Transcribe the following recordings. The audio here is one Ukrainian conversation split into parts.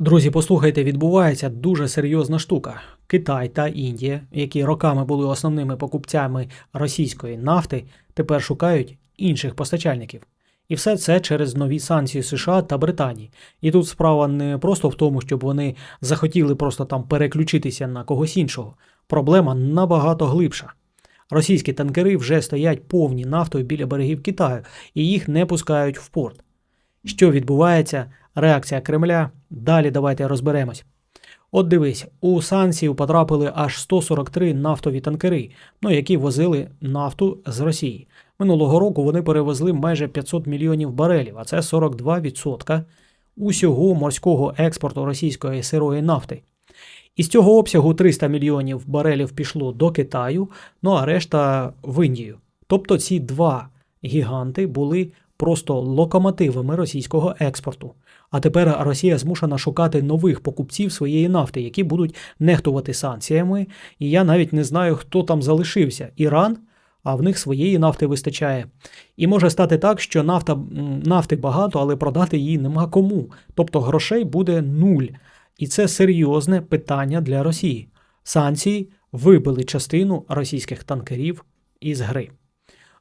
Друзі, послухайте, відбувається дуже серйозна штука. Китай та Індія, які роками були основними покупцями російської нафти, тепер шукають інших постачальників. І все це через нові санкції США та Британії. І тут справа не просто в тому, щоб вони захотіли просто там переключитися на когось іншого. Проблема набагато глибша. Російські танкери вже стоять повні нафтою біля берегів Китаю, і їх не пускають в порт. Що відбувається? Реакція Кремля. Далі давайте розберемось. От дивись, у санкцію потрапили аж 143 нафтові танкери, ну, які возили нафту з Росії. Минулого року вони перевезли майже 500 мільйонів барелів, а це 42% усього морського експорту російської сирої нафти. Із цього обсягу 300 мільйонів барелів пішло до Китаю, ну а решта в Індію. Тобто ці два гіганти були просто локомотивами російського експорту. А тепер Росія змушена шукати нових покупців своєї нафти, які будуть нехтувати санкціями. І я навіть не знаю, хто там залишився. Іран, а в них своєї нафти вистачає. І може стати так, що нафта, нафти багато, але продати її нема кому. Тобто грошей буде нуль. І це серйозне питання для Росії. Санкції вибили частину російських танкерів із гри.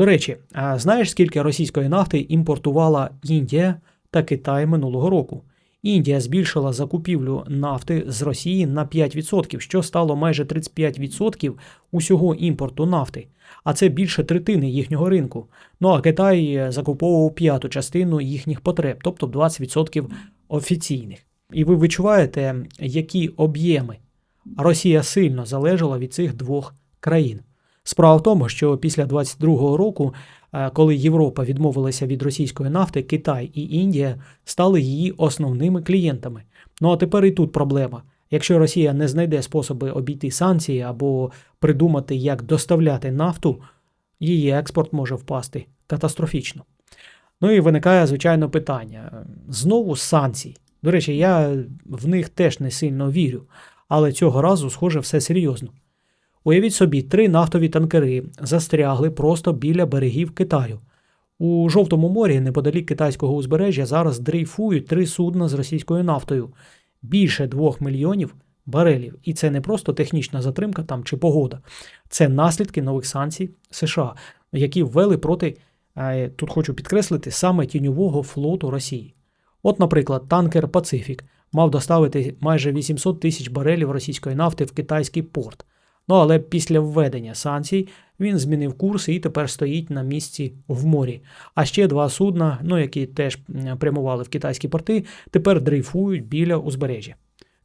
До речі, а знаєш, скільки російської нафти імпортувала Індія та Китай минулого року? Індія збільшила закупівлю нафти з Росії на 5%, що стало майже 35% усього імпорту нафти, а це більше третини їхнього ринку. Ну а Китай закуповував п'яту частину їхніх потреб, тобто 20% офіційних. І ви відчуваєте, які об'єми Росія сильно залежала від цих двох країн. Справа в тому, що після 22-го року, е, коли Європа відмовилася від російської нафти, Китай і Індія стали її основними клієнтами. Ну а тепер і тут проблема. Якщо Росія не знайде способи обійти санкції або придумати, як доставляти нафту, її експорт може впасти катастрофічно. Ну і виникає, звичайно, питання: знову санкцій. До речі, я в них теж не сильно вірю, але цього разу, схоже, все серйозно. Уявіть собі, три нафтові танкери застрягли просто біля берегів Китаю. У Жовтому морі, неподалік китайського узбережжя, зараз дрейфують три судна з російською нафтою більше двох мільйонів барелів. І це не просто технічна затримка там чи погода, це наслідки нових санкцій США, які ввели проти, е, тут хочу підкреслити, саме тіньового флоту Росії. От, наприклад, танкер Пацифік мав доставити майже 800 тисяч барелів російської нафти в китайський порт. Ну але після введення санкцій він змінив курс і тепер стоїть на місці в морі. А ще два судна, ну які теж прямували в китайські порти, тепер дрейфують біля узбережжя.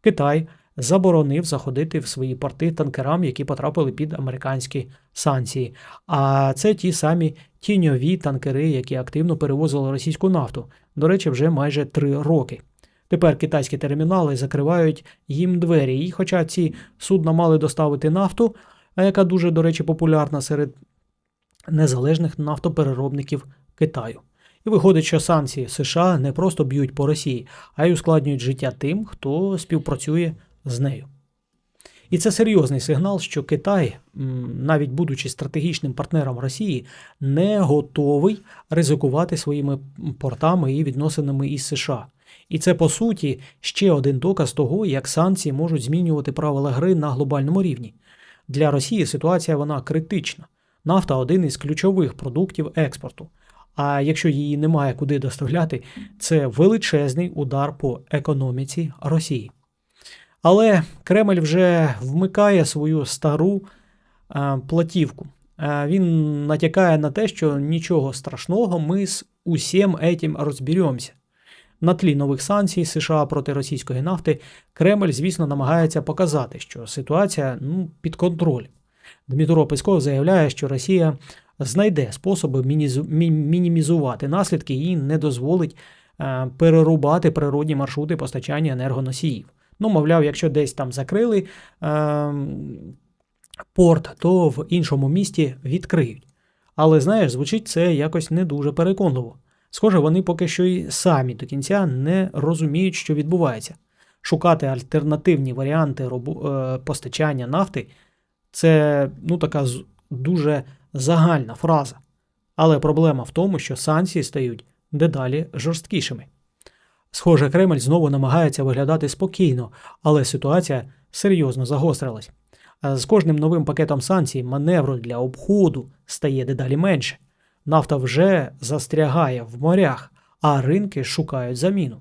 Китай заборонив заходити в свої порти танкерам, які потрапили під американські санкції. А це ті самі тіньові танкери, які активно перевозили російську нафту. До речі, вже майже три роки. Тепер китайські термінали закривають їм двері. І хоча ці судна мали доставити нафту, яка дуже, до речі, популярна серед незалежних нафтопереробників Китаю. І виходить, що санкції США не просто б'ють по Росії, а й ускладнюють життя тим, хто співпрацює з нею. І це серйозний сигнал, що Китай, навіть будучи стратегічним партнером Росії, не готовий ризикувати своїми портами і відносинами із США. І це по суті ще один доказ того, як санкції можуть змінювати правила гри на глобальному рівні. Для Росії ситуація вона критична. Нафта один із ключових продуктів експорту. А якщо її немає куди доставляти, це величезний удар по економіці Росії. Але Кремль вже вмикає свою стару е, платівку. Е, він натякає на те, що нічого страшного, ми з усім етім розберемося. На тлі нових санкцій США проти російської нафти Кремль, звісно, намагається показати, що ситуація ну, під контролем. Дмитро Песков заявляє, що Росія знайде способи мінімізувати наслідки і не дозволить е, перерубати природні маршрути постачання енергоносіїв. Ну, мовляв, якщо десь там закрили е, порт, то в іншому місті відкриють. Але знаєш, звучить це якось не дуже переконливо. Схоже, вони поки що й самі до кінця не розуміють, що відбувається. Шукати альтернативні варіанти е, постачання нафти це ну, така дуже загальна фраза. Але проблема в тому, що санкції стають дедалі жорсткішими. Схоже, Кремль знову намагається виглядати спокійно, але ситуація серйозно загострилась. З кожним новим пакетом санкцій маневру для обходу стає дедалі менше. Нафта вже застрягає в морях, а ринки шукають заміну.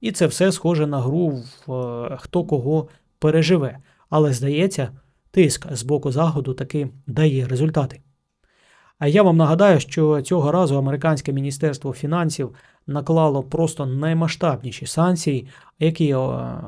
І це все схоже на гру в е, хто кого переживе. Але здається, тиск з боку заходу таки дає результати. А я вам нагадаю, що цього разу американське міністерство фінансів наклало просто наймасштабніші санкції, які е,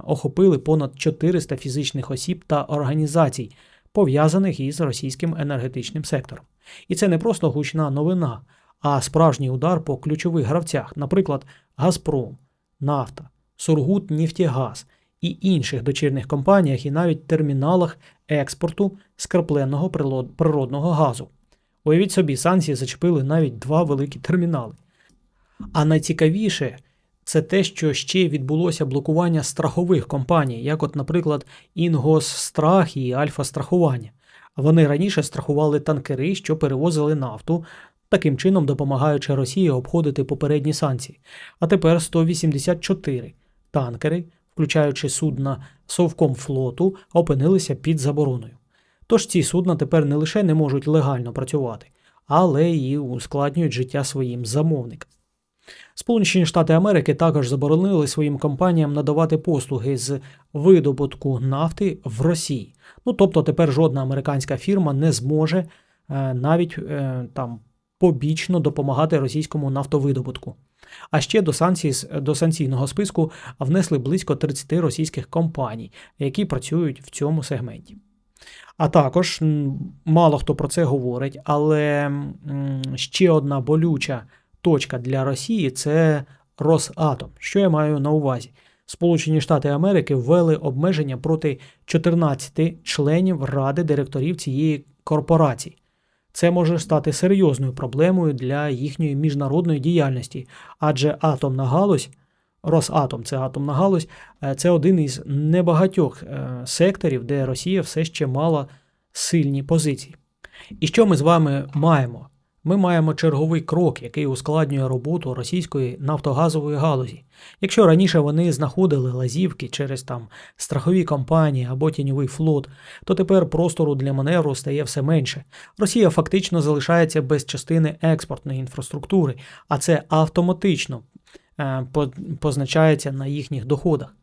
охопили понад 400 фізичних осіб та організацій, пов'язаних із російським енергетичним сектором. І це не просто гучна новина, а справжній удар по ключових гравцях, наприклад, Газпром, Нафта, Сургут Нефтігаз і інших дочірних компаніях, і навіть терміналах експорту скрапленого природного газу. Уявіть собі, санкції зачепили навіть два великі термінали. А найцікавіше це те, що ще відбулося блокування страхових компаній, як, от, наприклад, Інгосстрах і Альфа-страхування. Вони раніше страхували танкери, що перевозили нафту, таким чином допомагаючи Росії обходити попередні санкції. А тепер 184 танкери, включаючи судна Совкомфлоту, опинилися під забороною. Тож ці судна тепер не лише не можуть легально працювати, але й ускладнюють життя своїм замовникам. Сполучені Штати Америки також заборонили своїм компаніям надавати послуги з видобутку нафти в Росії. Ну тобто тепер жодна американська фірма не зможе е, навіть е, там побічно допомагати російському нафтовидобутку. А ще до санкцій до санкційного списку внесли близько 30 російських компаній, які працюють в цьому сегменті. А також мало хто про це говорить, але ще одна болюча точка для Росії це Росатом. Що я маю на увазі? Сполучені Штати Америки ввели обмеження проти 14 членів ради директорів цієї корпорації. Це може стати серйозною проблемою для їхньої міжнародної діяльності, адже атомна галузь, Росатом, це атомна галузь, е, це один із небагатьох е, секторів, де Росія все ще мала сильні позиції. І що ми з вами маємо? Ми маємо черговий крок, який ускладнює роботу російської нафтогазової галузі. Якщо раніше вони знаходили лазівки через там страхові компанії або тіньовий флот, то тепер простору для маневру стає все менше. Росія фактично залишається без частини експортної інфраструктури, а це автоматично е, позначається на їхніх доходах.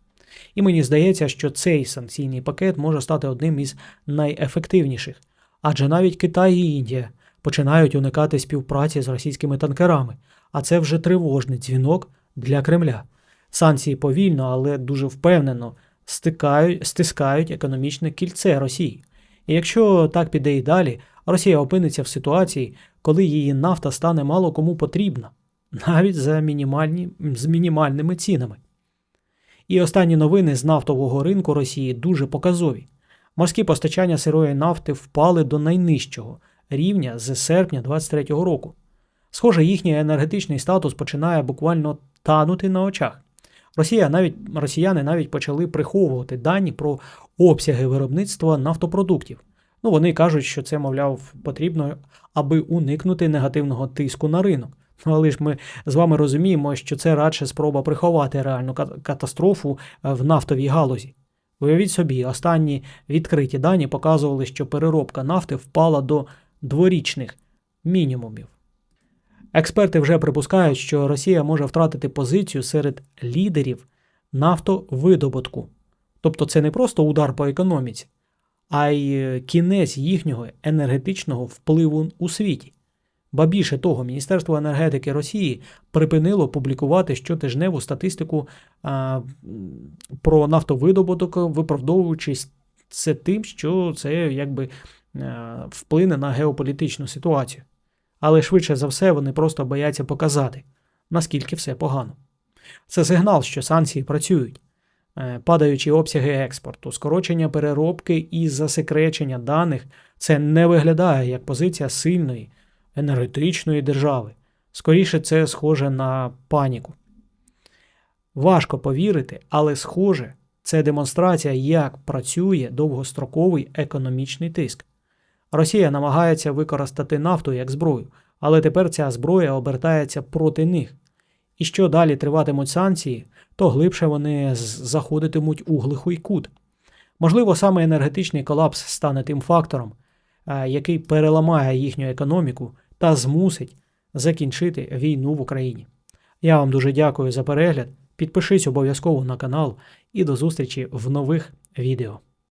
І мені здається, що цей санкційний пакет може стати одним із найефективніших, адже навіть Китай і Індія починають уникати співпраці з російськими танкерами, а це вже тривожний дзвінок для Кремля. Санкції повільно, але дуже впевнено стикають, стискають економічне кільце Росії. І якщо так піде і далі, Росія опиниться в ситуації, коли її нафта стане мало кому потрібна, навіть за мінімальні, з мінімальними цінами. І останні новини з нафтового ринку Росії дуже показові. Морські постачання сирої нафти впали до найнижчого рівня з серпня 2023 року. Схоже, їхній енергетичний статус починає буквально танути на очах. Росія навіть, росіяни навіть почали приховувати дані про обсяги виробництва нафтопродуктів. Ну, вони кажуть, що це, мовляв, потрібно, аби уникнути негативного тиску на ринок. Але ж ми з вами розуміємо, що це радше спроба приховати реальну катастрофу е, в нафтовій галузі. Уявіть собі, останні відкриті дані показували, що переробка нафти впала до дворічних мінімумів. Експерти вже припускають, що Росія може втратити позицію серед лідерів нафтовидобутку. Тобто це не просто удар по економіці, а й е, кінець їхнього енергетичного впливу у світі. Ба більше того, Міністерство енергетики Росії припинило публікувати щотижневу статистику а, про нафтовидобуток, виправдовуючись це тим, що це якби е, вплине на геополітичну ситуацію. Але швидше за все вони просто бояться показати, наскільки все погано. Це сигнал, що санкції працюють. Е, Падаючі обсяги експорту, скорочення переробки і засекречення даних це не виглядає як позиція сильної енергетичної держави. Скоріше це схоже на паніку. Важко повірити, але схоже, це демонстрація, як працює довгостроковий економічний тиск. Росія намагається використати нафту як зброю, але тепер ця зброя обертається проти них. І що далі триватимуть санкції, то глибше вони заходитимуть у глухий кут. Можливо, саме енергетичний колапс стане тим фактором, е, який переламає їхню економіку та змусить закінчити війну в Україні. Я вам дуже дякую за перегляд. Підпишись обов'язково на канал і до зустрічі в нових відео.